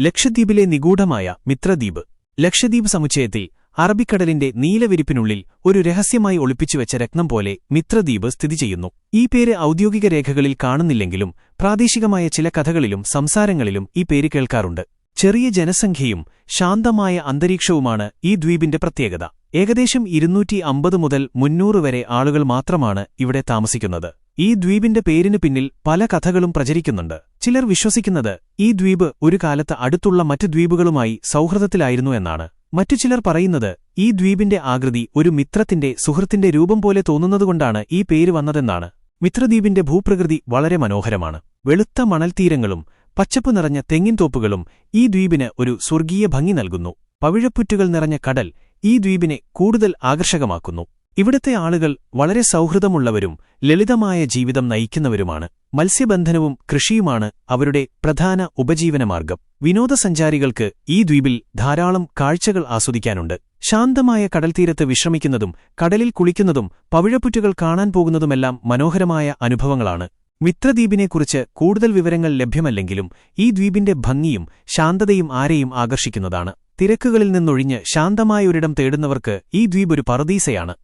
ലക്ഷദ്വീപിലെ നിഗൂഢമായ മിത്രദ്വീപ്. ലക്ഷദ്വീപ് സമുച്ചയത്തിൽ അറബിക്കടലിന്റെ നീലവിരിപ്പിനുള്ളിൽ ഒരു രഹസ്യമായി ഒളിപ്പിച്ചുവെച്ച രത്നം പോലെ മിത്രദ്വീപ് സ്ഥിതി ചെയ്യുന്നു. ഈ പേര് ഔദ്യോഗിക രേഖകളിൽ കാണുന്നില്ലെങ്കിലും പ്രാദേശികമായ ചില കഥകളിലും സംസാരങ്ങളിലും ഈ പേര് കേൾക്കാറുണ്ട്. ചെറിയ ജനസംഖ്യയും ശാന്തമായ അന്തരീക്ഷവുമാണ് ഈ ദ്വീപിന്റെ പ്രത്യേകത. ഏകദേശം ഇരുന്നൂറ്റി അമ്പത് മുതൽ മുന്നൂറ് വരെ ആളുകൾ മാത്രമാണ് ഇവിടെ താമസിക്കുന്നത്. ഈ ദ്വീപിന്റെ പേരിനു പിന്നിൽ പല കഥകളും പ്രചരിക്കുന്നുണ്ട്. ചിലർ വിശ്വസിക്കുന്നത് ഈ ദ്വീപ് ഒരു കാലത്ത് അടുത്തുള്ള മറ്റ് ദ്വീപുകളുമായി സൗഹൃദത്തിലായിരുന്നു എന്നാണ്. മറ്റു ചിലർ പറയുന്നത് ഈ ദ്വീപിന്റെ ആകൃതി ഒരു മിത്രത്തിന്റെ സുഹൃത്തിന്റെ രൂപം പോലെ തോന്നുന്നതുകൊണ്ടാണ് ഈ പേര് വന്നതെന്നാണ്. മിത്രദ്വീപിന്റെ ഭൂപ്രകൃതി വളരെ മനോഹരമാണ്. വെളുത്ത മണൽത്തീരങ്ങളും പച്ചപ്പ് നിറഞ്ഞ തെങ്ങിൻതോപ്പുകളും ഈ ദ്വീപിന് ഒരു സ്വർഗീയ ഭംഗി നൽകുന്നു. പവിഴപ്പുറ്റുകൾ നിറഞ്ഞ കടൽ ഈ ദ്വീപിനെ കൂടുതൽ ആകർഷകമാക്കുന്നു. ഇവിടത്തെ ആളുകൾ വളരെ സൗഹൃദമുള്ളവരും ലളിതമായ ജീവിതം നയിക്കുന്നവരുമാണ്. മത്സ്യബന്ധനവും കൃഷിയുമാണ് അവരുടെ പ്രധാന ഉപജീവനമാർഗം. വിനോദസഞ്ചാരികൾക്ക് ഈ ദ്വീപിൽ ധാരാളം കാഴ്ചകൾ ആസ്വദിക്കാനുണ്ട്. ശാന്തമായ കടൽത്തീരത്ത് വിശ്രമിക്കുന്നതും കടലിൽ കുളിക്കുന്നതും പവിഴപ്പുറ്റുകൾ കാണാൻ പോകുന്നതുമെല്ലാം മനോഹരമായ അനുഭവങ്ങളാണ്. മിത്രദ്വീപിനെക്കുറിച്ച് കൂടുതൽ വിവരങ്ങൾ ലഭ്യമല്ലെങ്കിലും ഈ ദ്വീപിന്റെ ഭംഗിയും ശാന്തതയും ആരെയും ആകർഷിക്കുന്നതാണ്. തിരക്കുകളിൽ നിന്നൊഴിഞ്ഞ് ശാന്തമായൊരിടം തേടുന്നവർക്ക് ഈ ദ്വീപ് ഒരു പറദീസയാണ്